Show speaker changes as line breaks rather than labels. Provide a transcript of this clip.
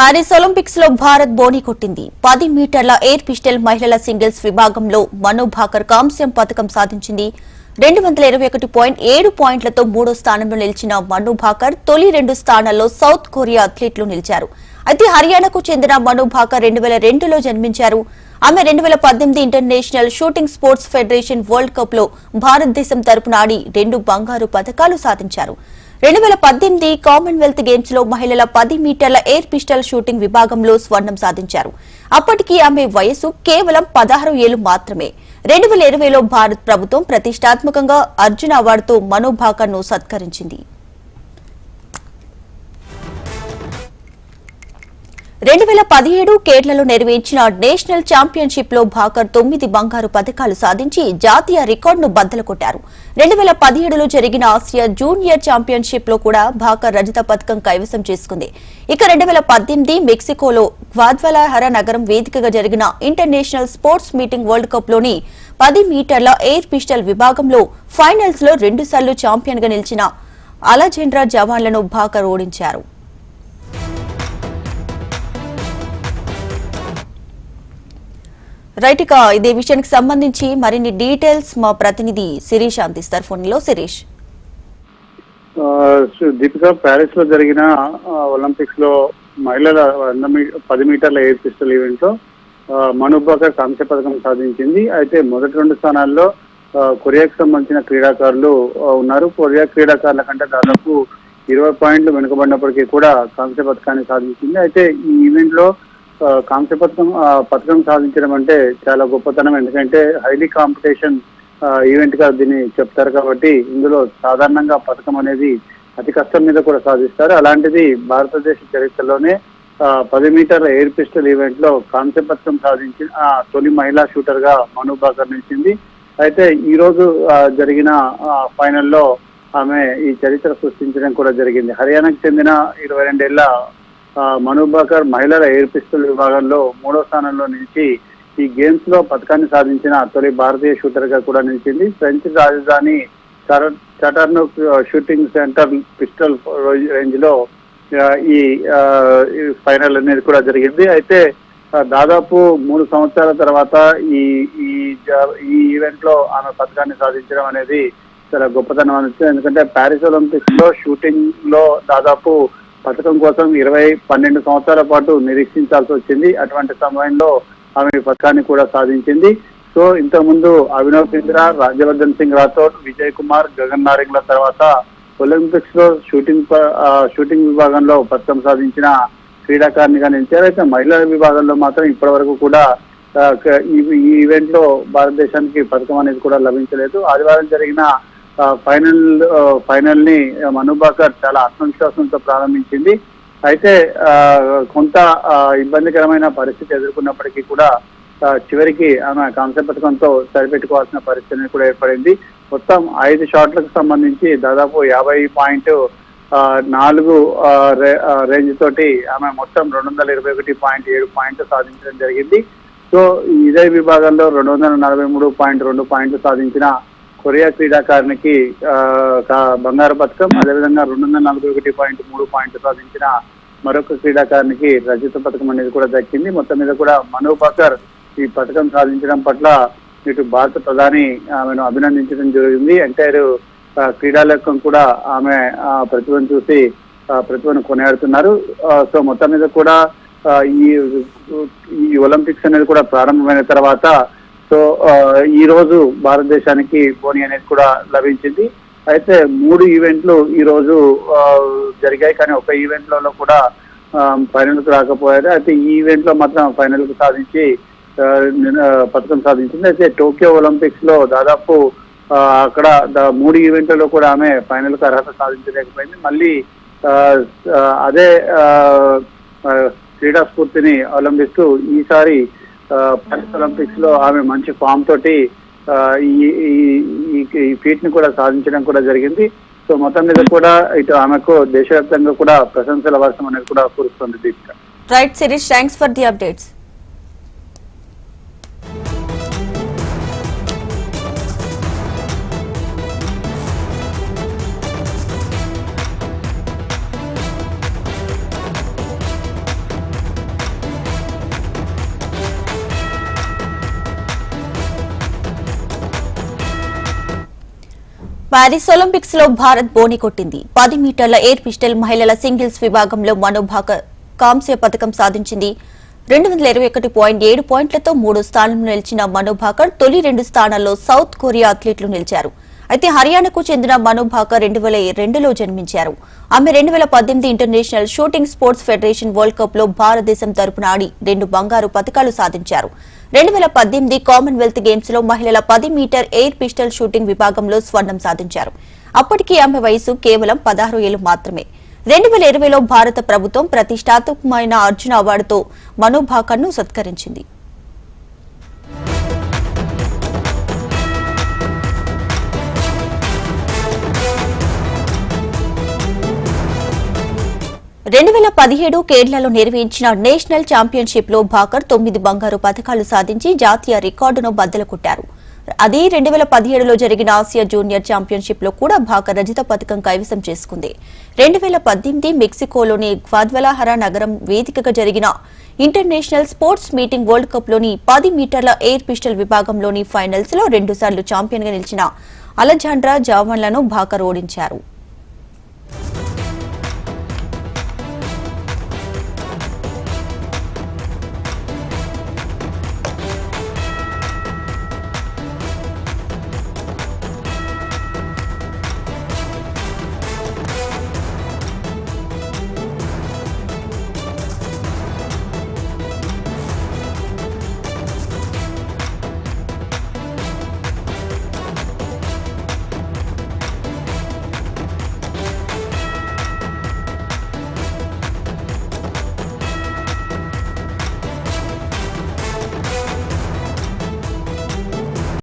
Paris ఒలింపిక్స్లో భారత్ బోని కొట్టింది. పది మీటర్ల ఎయిర్ పిస్టల్ మహిళల సింగిల్స్ విభాగంలో మను భాకర్ కాంస్యం పథకం సాధించింది. రెండు వందల ఇరవై ఒకటి పాయింట్ ఏడు పాయింట్లతో మూడో స్థానంలో నిలిచిన మను భాకర్ తొలి రెండు స్థానాల్లో సౌత్ కొరియా అథ్లీట్లు నిలిచారు. అయితే హర్యానాకు చెందిన మను భాకర్ రెండు వేల రెండులో జన్మించారు. ఆమె రెండు వేల పద్దెనిమిది international shooting sports federation world కప్లో భారతదేశం తరపున ఆడి రెండు బంగారు పథకాలు సాధించారు. రెండు వేల పద్దెనిమిది కామన్వెల్త్ గేమ్స్లో మహిళల పది మీటర్ల ఎయిర్ పిస్టల్ షూటింగ్ విభాగంలో స్వర్ణం సాధించారు. అప్పటికి ఆమె వయసు కేవలం పదహారు ఏళ్ళు మాత్రమే. రెండు వేల ఇరవైలో భారత్ ప్రభుత్వం ప్రతిష్టాత్మకంగా అర్జున్ అవార్డుతో మనోభాకర్ను సత్కరించింది. రెండు వేల పదిహేడు కేరళలో నిర్వహించిన నేషనల్ ఛాంపియన్షిప్లో భాకర్ తొమ్మిది బంగారు పథకాలు సాధించి జాతీయ రికార్డును బద్దలు కొట్టారు రెండు వేల పదిహేడులో జరిగిన ఆసియా జూనియర్ ఛాంపియన్షిప్లో కూడా భాకర్ రజత పథకం కైవసం చేసుకుంది. ఇక రెండు వేల పద్దెనిమిది మెక్సికోలో గ్వాద్వలహర నగరం వేదికగా జరిగిన ఇంటర్నేషనల్ స్పోర్ట్స్ మీటింగ్ వరల్డ్ కప్లోని పది మీటర్ల ఎయిర్ పిస్టల్ విభాగంలో ఫైనల్స్లో రెండుసార్లు ఛాంపియన్గా నిలిచిన అలజెండ్రా జవాన్లను భాకర్ ఓడించారు. రైట్ ఇక ఇదే విషయానికి సంబంధించి మరిన్ని డీటెయిల్స్ మా ప్రతినిధి శిరీష్ అందిస్తారు. ఫోన్లో శిరీష్
దీపిక ప్యారిస్లో జరిగిన ఒలింపిక్స్లో మహిళల వంద మీ- పది మీటర్ల ఎయిర్ పిస్టల్ ఈవెంట్లో మనుబాకర్ కాంస్య పథకం సాధించింది. అయితే మొదటి రెండు స్థానాల్లో కొరియాకు సంబంధించిన క్రీడాకారులు ఉన్నారు. కొరియా క్రీడాకారుల కంటే దాదాపు ఇరవై పాయింట్లు వెనుకబడినప్పటికీ కూడా కాంస్య పథకాన్ని సాధించింది. అయితే ఈ ఈవెంట్లో కాంస్య పథకం పథకం సాధించడం అంటే చాలా గొప్పతనం. ఎందుకంటే హైలీ కాంపిటీషన్ ఈవెంట్గా దీన్ని చెప్తారు కాబట్టి ఇందులో సాధారణంగా పథకం అనేది అతి కష్టం మీద కూడా సాధిస్తారు. అలాంటిది భారతదేశ చరిత్రలోనే పది మీటర్ల ఎయిర్ పిస్టల్ ఈవెంట్లో కాంస్య పథకం సాధించిన ఆ, తొలి మహిళా షూటర్గా మను బాకర్ నిలిచింది. అయితే ఈ రోజు జరిగిన ఫైనల్లో ఆమె ఈ చరిత్ర సృష్టించడం కూడా జరిగింది. హర్యానాకు చెందిన ఇరవై రెండేళ్ళ మనుబాకర్ మహిళల ఎయిర్ పిస్టల్ విభాగంలో మూడో స్థానంలో నిలిచి ఈ గేమ్స్లో పథకాన్ని సాధించిన తొలి భారతీయ షూటర్గా కూడా నిలిచింది. ఫ్రెంచ్ రాజధాని చటర్ను షూటింగ్ సెంటర్ పిస్టల్ రేంజ్లో ఈ ఫైనల్ అనేది కూడా జరిగింది. అయితే దాదాపు మూడు సంవత్సరాల తర్వాత ఈ ఈ ఈ ఈవెంట్లో ఆమె పథకాన్ని సాధించడం అనేది చాలా గొప్పతనం అనిపిస్తుంది. ఎందుకంటే ప్యారిస్ ఒలింపిక్స్లో షూటింగ్లో దాదాపు పథకం కోసం ఇరవై పన్నెండు సంవత్సరాల పాటు నిరీక్షించాల్సి వచ్చింది. అటువంటి సమయంలో ఆమె పథకాన్ని కూడా సాధించింది. సో ఇంతకుముందు అభినవ్ బింద్రా రాజ్యవర్ధన్ సింగ్ రాథోడ్ విజయ్ కుమార్ గగన్ నారింగ్ల తర్వాత ఒలింపిక్స్లో షూటింగ్ ప- షూటింగ్ విభాగంలో పథకం సాధించిన క్రీడాకారిణిగా నిలిచారు అయితే మహిళల విభాగంలో మాత్రం ఇప్పటి వరకు కూడా ఈ ఈవెంట్లో భారతదేశానికి పథకం అనేది కూడా లభించలేదు. ఆదివారం జరిగిన ఫైనల్ ఫైనల్ని మనుబాకర్ చాలా ఆత్మవిశ్వాసంతో ప్రారంభించింది. అయితే ఆ, కొంత ఇబ్బందికరమైన పరిస్థితి ఎదుర్కొన్నప్పటికీ కూడా చివరికి ఆమె కాంస్య పథకంతో సరిపెట్టుకోవాల్సిన పరిస్థితి కూడా ఏర్పడింది. మొత్తం ఐదు షాట్లకు సంబంధించి దాదాపు యాభై పాయింట్ నాలుగు రేంజ్ తోటి ఆమె మొత్తం రెండు వందల ఇరవై ఒకటి పాయింట్ ఏడు పాయింట్లు సాధించడం జరిగింది. సో ఇదే విభాగంలో రెండు వందల నలభై మూడు పాయింట్ రెండు పాయింట్లు సాధించిన కొరియా క్రీడాకారునికి బంగారు పథకం అదేవిధంగా రెండు వందల నలభై ఒకటి పాయింట్ మూడు పాయింట్ సాధించిన మరొక క్రీడాకారునికి రజత పథకం అనేది కూడా దక్కింది. మొత్తం మీద కూడా మనో బాకర్ ఈ పథకం సాధించడం పట్ల ఇటు భారత ప్రధాని ఆమెను అభినందించడం జరిగింది. ఎంటైర్ క్రీడాలోకం కూడా ఆమె ప్రతిభను చూసి ప్రతిభను కొనియాడుతున్నారు. సో మొత్తం మీద కూడా ఈ ఈ ఒలింపిక్స్ అనేది కూడా ప్రారంభమైన తర్వాత సో ఈ రోజు భారతదేశానికి బోని అనేది కూడా లభించింది. అయితే మూడు ఈవెంట్లు ఈ రోజు జరిగాయి. కానీ ఒక ఈవెంట్లలో కూడా ఫైనల్కు రాకపోయారు. అయితే ఈ ఈవెంట్లో మాత్రం ఫైనల్కు సాధించి పథకం సాధించింది. అయితే టోక్యో ఒలింపిక్స్లో దాదాపు అక్కడ మూడు ఈవెంట్లలో కూడా ఆమె ఫైనల్కు అర్హత సాధించలేకపోయింది. మళ్ళీ అదే క్రీడా స్ఫూర్తిని అవలంబిస్తూ ఈసారి పారిస్ ఒలింపిక్స్లో ఆమె మంచి ఫామ్ తోటి ఈ ఫీట్ని కూడా సాధించడం కూడా జరిగింది. సో మొత్తం మీద కూడా ఇటు ఆమెకు దేశవ్యాప్తంగా కూడా ప్రశంసల వర్షం అనేది కూడా కురుస్తుంది Deepika.
Right series thanks for the updates Paris ఒలింపిక్స్లో భారత్ బోని కొట్టింది. పది మీటర్ల ఎయిర్ పిస్టల్ మహిళల సింగిల్స్ విభాగంలో మనోభాక భాకర్ కాంస్య పథకం సాధించింది. రెండు వందల ఇరవై ఒకటి పాయింట్ ఏడు పాయింట్లతో మూడో స్థానంలో నిలిచిన మను భాకర్ తొలి రెండు స్థానాల్లో సౌత్ కొరియా అథ్లీట్లు నిలిచారు. అయితే హర్యానాకు చెందిన మను భాకర్ రెండు వేల రెండులో జన్మించారు. ఆమె రెండు వేల పద్దెనిమిది international shooting sports federation world కప్లో భారతదేశం తరపున ఆడి రెండు బంగారు పథకాలు సాధించారు. రెండు వేల పద్దెనిమిది కామన్వెల్త్ గేమ్స్లో మహిళల పది మీటర్ ఎయిర్ పిస్టల్ షూటింగ్ విభాగంలో స్వర్ణం సాధించారు. అప్పటికి ఆమె వయసు కేవలం పదహారు ఏళ్ళు మాత్రమే. రెండు వేల ఇరవైలో భారత ప్రభుత్వం ప్రతిష్టాత్మకమైన అర్జున అవార్డుతో మను భాకర్ను సత్కరించింది. రెండు వేల పదిహేడు కేరళలో నిర్వహించిన నేషనల్ ఛాంపియన్షిప్లో భాకర్ తొమ్మిది బంగారు పథకాలు సాధించి జాతీయ రికార్డును బద్దలు కొట్టారు. అదే రెండు వేల పదిహేడులో జరిగిన ఆసియా జూనియర్ ఛాంపియన్షిప్లో కూడా భాకర్ రజిత పథకం కైవసం చేసుకుంది. రెండు వేల పద్దెనిమిది మెక్సికోలోని గ్వాద్వలాహర నగరం వేదికగా జరిగిన ఇంటర్నేషనల్ స్పోర్ట్స్ మీటింగ్ వరల్డ్ కప్లోని పది మీటర్ల ఎయిర్ పిస్టల్ విభాగంలోని ఫైనల్స్లో రెండుసార్లు ఛాంపియన్గా నిలిచిన అలెజాండ్రా జావన్లను భాకర్ ఓడించారు.